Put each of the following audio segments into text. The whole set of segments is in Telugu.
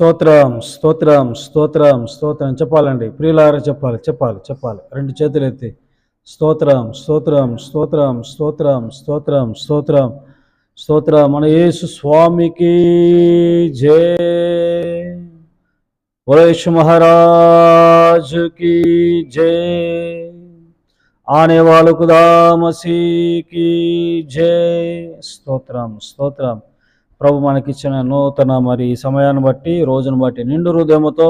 స్తోత్రం స్తోత్రం స్తోత్రం స్తోత్రం. చెప్పాలండి. ప్రియులార చెప్పాలి చెప్పాలి చెప్పాలి. రెండు చేతులు ఎత్తి. స్తోత్రం స్తోత్రం స్తోత్రం స్తోత్రం స్తోత్రం స్తోత్రం. స్తోత్రం. మన యేసు స్వామికి జే. వరేష్ మహారాజుకి జే. ఆనేవాళ్ళకు దామసీకి జే. స్తోత్రం స్తోత్రం. ప్రభు మనకిచ్చిన నూతన మరి ఈ సమయాన్ని బట్టి రోజును బట్టి నిండు హృదయముతో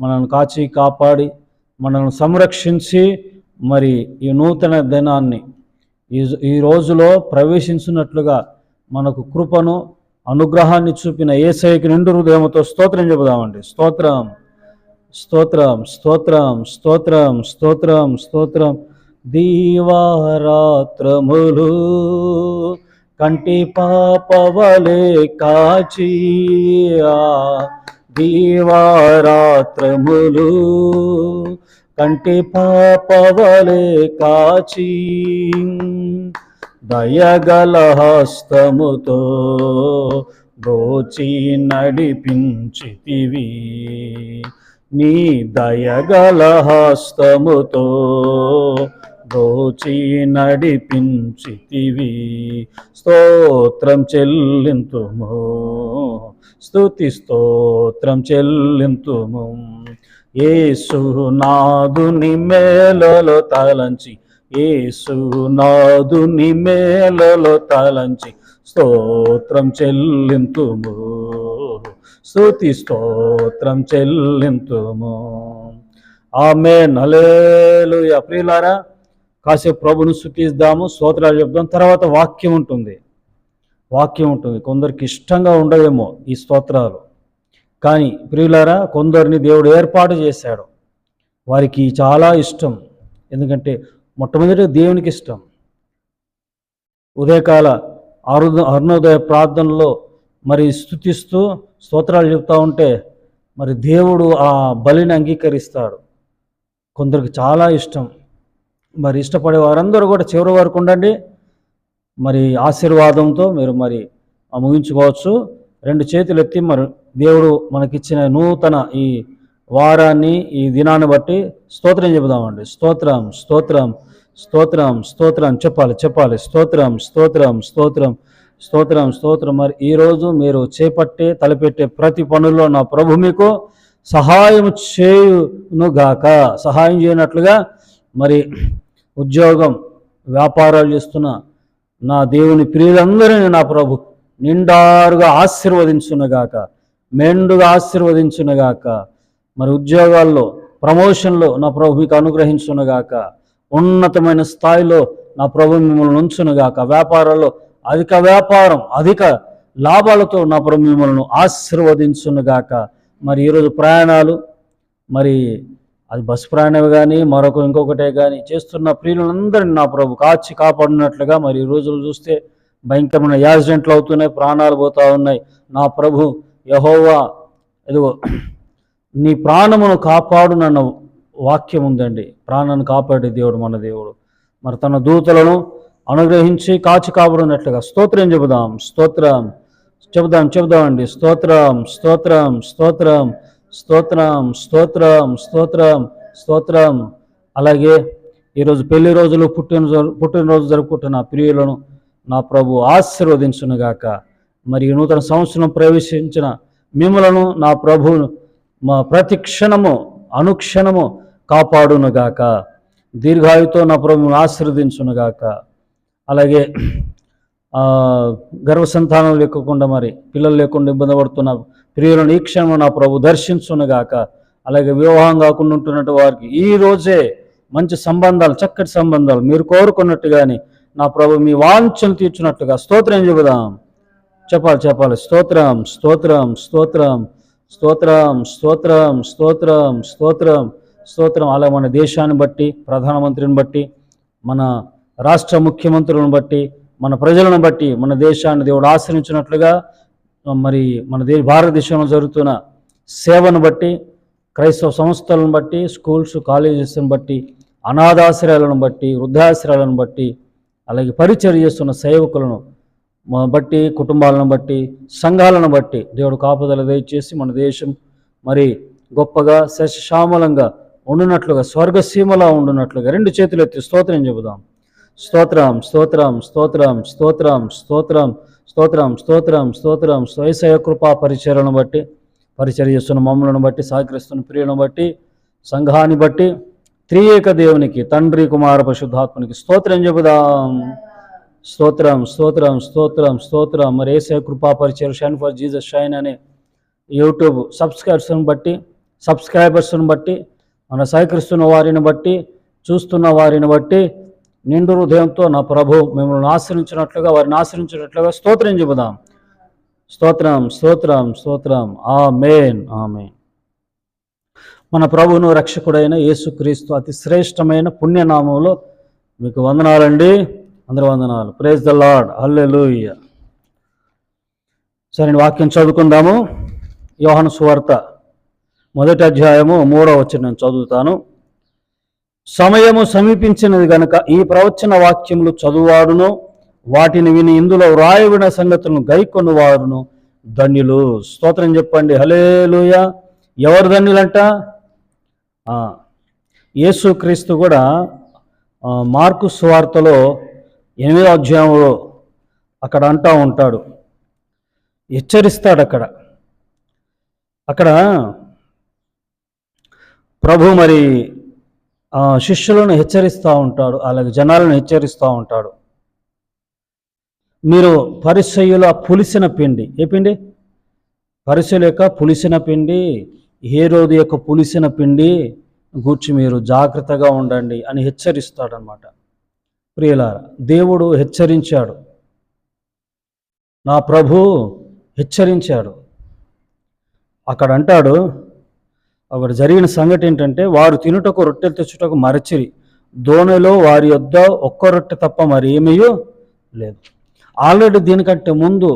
మనల్ని కాచి కాపాడి మనల్ని సంరక్షించి మరి ఈ నూతన దినాన్ని ఈ ఈ రోజులో ప్రవేశించినట్లుగా మనకు కృపను అనుగ్రహాన్ని చూపిన ఏసైకి నిండు హృదయముతో స్తోత్రం చెబుదామండి. స్తోత్రం స్తోత్రం స్తోత్రం స్తోత్రం స్తోత్రం స్తోత్రం. దీవారాత్రములు కంటి పాపవలే కాచియా దీవారాత్రములు. కంటి పాపవలే కాచి దయగల హస్తముతో దోచి నడిపించితివి. నీ దయగల హస్తముతో దోచి నడిపించితివి. స్తోత్రం చెల్లింతుము. స్తుతి స్తోత్రం చెల్లింతుము. యేసు నాదుని మేలలో తలంచి. యేసు నాదుని మేలలో తలంచి. స్తోత్రం చెల్లింతుము. స్తుతి స్తోత్రం చెల్లింతుము. ఆమె నలేలు ప్రియులారా కాసేపు ప్రభును స్థుతిద్దాము స్తోత్రాలు చెప్దాం. తర్వాత వాక్యం ఉంటుంది. వాక్యం ఉంటుంది. కొందరికి ఇష్టంగా ఉండవేమో ఈ స్తోత్రాలు. కానీ ప్రియులారా కొందరిని దేవుడు ఏర్పాటు చేశాడు. వారికి చాలా ఇష్టం. ఎందుకంటే మొట్టమొదటి దేవునికి ఇష్టం. ఉదయకాల అరు అరుణోదయ ప్రార్థనలో మరి స్థుతిస్తూ స్తోత్రాలు చెప్తా ఉంటే మరి దేవుడు ఆ బలిని అంగీకరిస్తాడు. కొందరికి చాలా ఇష్టం. మరి ఇష్టపడే వారందరూ కూడా చివరి వరకు ఉండండి. మరి ఆశీర్వాదంతో మీరు మరి ముగించుకోవచ్చు. రెండు చేతులు ఎత్తి మరి దేవుడు మనకిచ్చిన నూతన ఈ వారాన్ని ఈ దినాన్ని బట్టి స్తోత్రం చెబుదామండి. స్తోత్రం స్తోత్రం స్తోత్రం స్తోత్రం చెప్పాలి చెప్పాలి. స్తోత్రం స్తోత్రం స్తోత్రం స్తోత్రం స్తోత్రం. మరి ఈరోజు మీరు చేపట్టే తలపెట్టే ప్రతి పనుల్లో నా ప్రభు మీకు సహాయం చేయునుగాక. సహాయం చేయనట్లుగా మరి ఉద్యోగం వ్యాపారాలు చేస్తున్న నా దేవుని ప్రియులందరినీ నా ప్రభు నిండారుగా ఆశీర్వదించునుగాక మెండుగా ఆశీర్వదించునుగాక మరి ఉద్యోగాల్లో ప్రమోషన్లో నా ప్రభు మీకు అనుగ్రహించునుగాక ఉన్నతమైన స్థాయిలో నా ప్రభు మిమ్మల్ని ఉంచునుగాక వ్యాపారాల్లో అధిక వ్యాపారం అధిక లాభాలతో నా ప్రభు మిమ్మల్ని ఆశీర్వదించునుగాక మరి ఈరోజు ప్రయాణాలు మరి అది బస్సు ప్రయాణమే కానీ మరొక ఇంకొకటే కానీ చేస్తున్న ప్రియులందరినీ నా ప్రభు కాచి కాపాడినట్లుగా మరి ఈ రోజులు చూస్తే భయంకరమైన యాక్సిడెంట్లు అవుతున్నాయి ప్రాణాలు పోతూ ఉన్నాయి. నా ప్రభు యహోవా ఇదిగో నీ ప్రాణమును కాపాడు నన్న వాక్యం ఉందండి. ప్రాణాన్ని కాపాడే దేవుడు మన దేవుడు. మరి తన దూతలను అనుగ్రహించి కాచి కాపాడినట్లుగా స్తోత్రం చెబుదాం స్తోత్రం. చెబుదాం చెబుదామండి. స్తోత్రం స్తోత్రం స్తోత్రం. స్తోత్రం స్తోత్రం స్తోత్రం స్తోత్రం. అలాగే ఈరోజు పెళ్ళి రోజులు పుట్టినరోజు పుట్టినరోజు జరుపుకుంటున్న ప్రియులను నా ప్రభు ఆశీర్వదించునుగాక. మరి నూతన సంవత్సరం ప్రవేశించిన మిమ్మలను నా ప్రభు మా ప్రతి క్షణము అనుక్షణము కాపాడునుగాక. దీర్ఘాయుతో నా ప్రభు ఆశీర్వదించునుగాక. అలాగే గర్వ గర్భసంతానం లేకుండా మరి పిల్లలు లేకుండా ఇబ్బంది పడుతున్న ప్రియులను ఈ క్షణంలో నా ప్రభు దర్శించునుగాక. అలాగే వివాహం కాకుండా ఉంటున్నట్టు వారికి ఈ రోజే మంచి సంబంధాలు చక్కటి సంబంధాలు మీరు కోరుకున్నట్టుగానే నా ప్రభు మీ వాంఛను తీర్చున్నట్టుగా స్తోత్రం చెబుదాం. చెప్పాలి చెప్పాలి. స్తోత్రం స్తోత్రం స్తోత్రం స్తోత్రం స్తోత్రం స్తోత్రం స్తోత్రం స్తోత్రం. అలా మన దేశాన్ని బట్టి ప్రధానమంత్రిని బట్టి మన రాష్ట్ర ముఖ్యమంత్రులను బట్టి మన ప్రజలను బట్టి మన దేశాన్ని దేవుడు ఆశ్రయించినట్లుగా మరి మన దే భారతదేశంలో జరుగుతున్న సేవను బట్టి క్రైస్తవ సంస్థలను బట్టి స్కూల్స్ కాలేజెస్ని బట్టి అనాథాశ్రయాలను బట్టి వృద్ధాశ్రయాలను బట్టి అలాగే పరిచయం చేస్తున్న సేవకులను బట్టి కుటుంబాలను బట్టి సంఘాలను బట్టి దేవుడు కాపుదల దయచేసి మన దేశం మరి గొప్పగా శశామలంగా ఉండునట్లుగా స్వర్గసీమలా ఉండునట్లుగా రెండు చేతులు ఎత్తి స్తోత్రం చెబుదాం. స్తోత్రం స్తోత్రం స్తోత్రం స్తోత్రం స్తోత్రం స్తోత్రం స్తోత్రం స్తోత్రం. స్వయసయ కృపా పరిచర్యను బట్టి పరిచర్య చేస్తున్న మమ్మలను బట్టి సహకరిస్తున్న ప్రియులను బట్టి సంఘాన్ని బట్టి త్రియేక దేవునికి తండ్రి కుమార పరిశుద్ధాత్మనికి స్తోత్రం చెబుదాం. స్తోత్రం స్తోత్రం స్తోత్రం స్తోత్రం. మరి ఏసయ కృపా పరిచయం షైన్ ఫర్ జీసస్ షైన్ అనే యూట్యూబ్ సబ్స్క్రైబర్స్ను బట్టి సబ్స్క్రైబర్స్ను బట్టి మన సహకరిస్తున్న వారిని బట్టి చూస్తున్న వారిని బట్టి నిండు హృదయంతో నా ప్రభు మిమ్మల్ని ఆశ్రయించినట్లుగా వారిని ఆశ్రయించినట్లుగా స్తోత్రం చెబుదాం. స్తోత్రం స్తోత్రం స్తోత్రం. ఆ మేన్ ఆమె మన ప్రభువును రక్షకుడైన యేసుక్రీస్తు అతి శ్రేష్టమైన పుణ్యనామంలో మీకు వందనాలండి. అందరు వందనాలు. ప్రేజ్ ద లాడ్ హల్లెలూయ సరే వాక్యం చదువుకుందాము. యోహన సువార్త మొదటి అధ్యాయము మూడవ వచ్చి నేను చదువుతాను. సమయము సమీపించినది గనుక ఈ ప్రవచన వాక్యములు చదువువాడును వాటిని విని ఇందులో వ్రాయబడిన సంగతులను గైకొన్నవారును ధన్యులు. స్తోత్రం చెప్పండి. హలేలుయ ఎవరు ధన్యులంట? ఆ, యేసుక్రీస్తు కూడా మార్కు సువార్తలో ఎనిమిదో అధ్యాయంలో అక్కడ అంటా ఉంటాడు. హెచ్చరిస్తాడు అక్కడ అక్కడ ప్రభు మరి శిష్యులను హెచ్చరిస్తూ ఉంటాడు అలాగే జనాలను హెచ్చరిస్తూ ఉంటాడు. మీరు పరిసయ్యుల పులిసిన పిండి ఏ పిండి? పరిసయుల యొక్క పులిసిన పిండి ఏ రోజు యొక్క పులిసిన పిండి గూర్చి మీరు జాగ్రత్తగా ఉండండి అని హెచ్చరిస్తాడనమాట. ప్రియులార దేవుడు హెచ్చరించాడు. నా ప్రభు హెచ్చరించాడు. అక్కడ అంటాడు అక్కడ జరిగిన సంగతి ఏంటంటే వారు తినుటకు రొట్టెలు తెచ్చుటకు మరచిరి. దోణిలో వారి యొద్ద ఒక్క రొట్టె తప్ప మరి ఏమీయో లేదు. ఆల్రెడీ దీనికంటే ముందు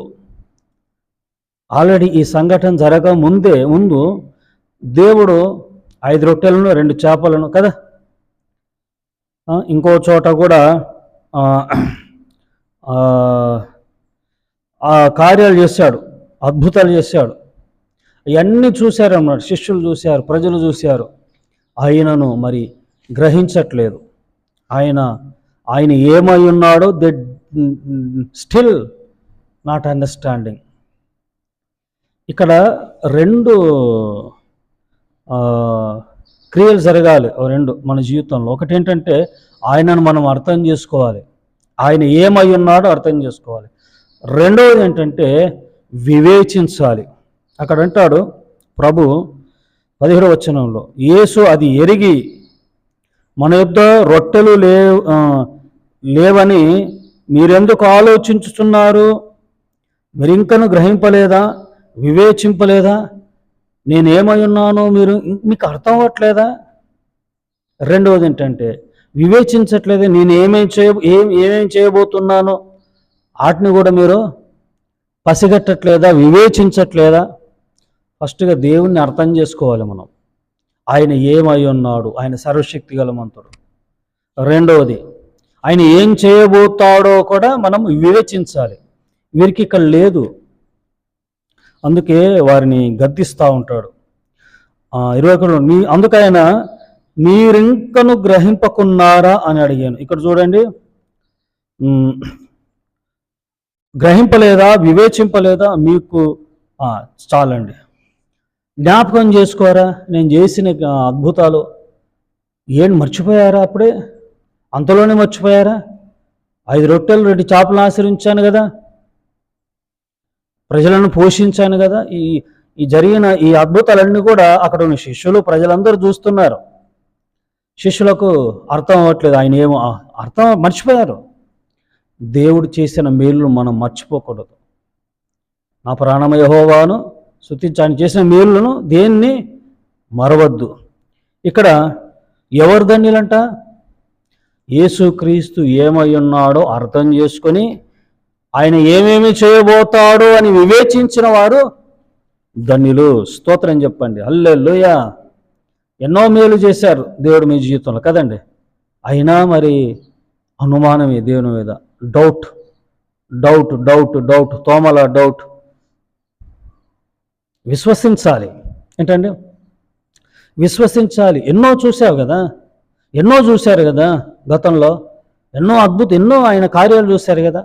ఆల్రెడీ ఈ సంఘటన జరగ ముందే ముందు దేవుడు ఐదు రొట్టెలను రెండు చేపలను కదా? ఇంకో చోట కూడా ఆ కార్యాలు చేశాడు అద్భుతాలు చేశాడు. ఇవన్నీ చూశారు అన్నమాట శిష్యులు చూశారు ప్రజలు చూశారు. ఆయనను మరి గ్రహించట్లేదు. ఆయన ఆయన ఏమై ఉన్నాడో దే స్టిల్ నాట్ అండర్స్టాండింగ్ ఇక్కడ రెండు క్రియలు జరగాలి. రెండు మన జీవితంలో. ఒకటి ఏంటంటే ఆయనను మనం అర్థం చేసుకోవాలి. ఆయన ఏమై ఉన్నాడో అర్థం చేసుకోవాలి. రెండవది ఏంటంటే వివేచించాలి. అక్కడ అంటాడు ప్రభు పదిహేడు వచనంలో యేసు అది ఎరిగి మన యొద్ద రొట్టెలు లే లేవని మీరెందుకు ఆలోచించుతున్నారు? మీరు ఇంకను గ్రహింపలేదా? వివేచింపలేదా? నేనేమై ఉన్నానో మీరు మీకు అర్థం అవ్వట్లేదా? రెండవది ఏంటంటే వివేచించట్లేదా నేను ఏమేం చేయ ఏం ఏమేం చేయబోతున్నానో వాటిని కూడా మీరు పసిగట్టట్లేదా? వివేచించట్లేదా? ఫస్ట్గా దేవుణ్ణి అర్థం చేసుకోవాలి మనం. ఆయన ఏమై ఉన్నాడు? ఆయన సర్వశక్తి గలమంతుడు రెండవది ఆయన ఏం చేయబోతాడో కూడా మనం వివేచించాలి. వీరికి ఇక్కడ లేదు. అందుకే వారిని గద్దిస్తూ ఉంటాడు. ఇరవై ఒకటి మీ అందుకైన మీరింకను గ్రహింపకున్నారా? అని అడిగాను. ఇక్కడ చూడండి. గ్రహింపలేదా? వివేచింపలేదా? మీకు చాలండి. జ్ఞాపకం చేసుకోరా? నేను చేసిన అద్భుతాలు ఏం మర్చిపోయారా అప్పుడే? అంతలోనే మర్చిపోయారా? ఐదు రొట్టెలు రెండు చేపలు ఆశ్రయించాను కదా. ప్రజలను పోషించాను కదా. ఈ ఈ జరిగిన ఈ అద్భుతాలన్నీ కూడా అక్కడ ఉన్న శిష్యులు ప్రజలందరూ చూస్తున్నారు. శిష్యులకు అర్థం అవ్వట్లేదు. ఆయన ఏమో అర్థం మర్చిపోయారు. దేవుడు చేసిన మేలు మనం మర్చిపోకూడదు. నా ప్రాణమయహోవాను శుతించి ఆయన చేసిన మేలులను దేన్ని? మరవద్దు. ఇక్కడ ఎవరు ధన్యులంట? యేసుక్రీస్తు ఏమై ఉన్నాడో అర్థం చేసుకొని ఆయన ఏమేమి చేయబోతాడో అని వివేచించిన వారు ధన్యులు. స్తోత్రం చెప్పండి. హల్లెలూయ. ఎన్నో మేలు చేశారు దేవుడు మీ జీవితంలో. కదండి. అయినా మరి అనుమానమే దేవుని మీద. డౌట్. డౌట్ డౌట్ డౌట్ తోమల డౌట్. విశ్వసించాలి. ఏంటండి విశ్వసించాలి. ఎన్నో చూసావు కదా? ఎన్నో చూశారు కదా గతంలో? ఎన్నో అద్భుతం ఎన్నో ఆయన కార్యాలు చూశారు కదా?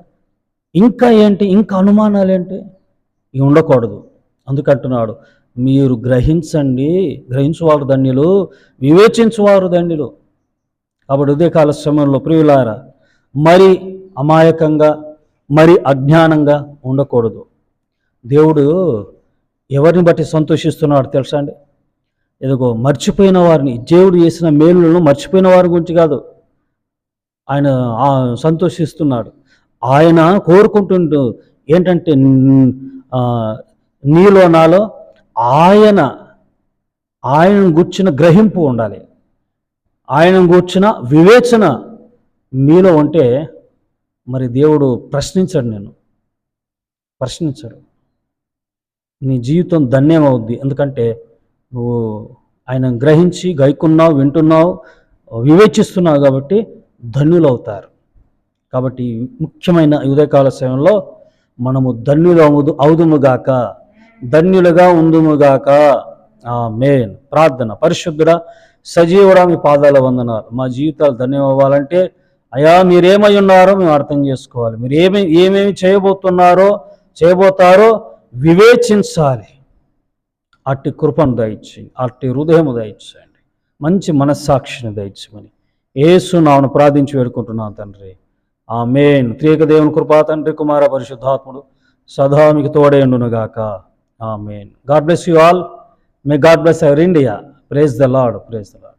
ఇంకా ఏంటి? ఇంకా అనుమానాలు ఏంటి? ఇవి ఉండకూడదు. అందుకంటున్నాడు మీరు గ్రహించండి. గ్రహించువారు ధన్యులు. వివేచించువారు ధన్యులు. కాబట్టి ఉదయకాల సమయంలో ప్రియులారా మరి అమాయకంగా మరి అజ్ఞానంగా ఉండకూడదు. దేవుడు ఎవరిని బట్టి సంతోషిస్తున్నాడు తెలుసా అండి? ఎదుగో మర్చిపోయిన వారిని దేవుడు చేసిన మేలులను మర్చిపోయిన వారి గురించి కాదు ఆయన సంతోషిస్తున్నాడు. ఆయన కోరుకుంటుంటూ ఏంటంటే నీలో నాలో ఆయన ఆయన గుర్చిన గ్రహింపు ఉండాలి. ఆయన గూర్చిన వివేచన మీలో ఉంటే మరి దేవుడు ప్రశ్నించాడు నేను ప్రశ్నించాడు. నీ జీవితం ధన్యమవుద్ది ఎందుకంటే నువ్వు ఆయన గ్రహించి గైకున్నావు వింటున్నావు వివేచిస్తున్నావు కాబట్టి ధన్యులవుతారు. కాబట్టి ముఖ్యమైన ఉదయకాల సమయంలో మనము ధన్యులు అవుదు అవుదుముగాక ధన్యులుగా ఉందుముగాక ఆ మేన్ ప్రార్థన. పరిశుద్ధుడ సజీవుడా మీ పాదాల వందనాలు. మా జీవితాలు ధన్యం అవ్వాలంటే అయా మీరేమై ఉన్నారో మేము అర్థం చేసుకోవాలి. మీరు ఏమి ఏమేమి చేయబోతున్నారో చేయబోతారో వివేచించాలి. అట్టి కృపను దయచేయండి అట్టి హృదయము దయచేయండి. మంచి మనస్సాక్షిని దయచమని ఏసు నామను ప్రార్థించి వేడుకుంటున్నాను తండ్రి. ఆ మేన్ త్రియక దేవుని కృపా తండ్రి కుమార పరిశుద్ధాత్ముడు సదా మీకు తోడేండునుగాక amen God bless you all. May God bless our India. Praise the Lord praise the Lord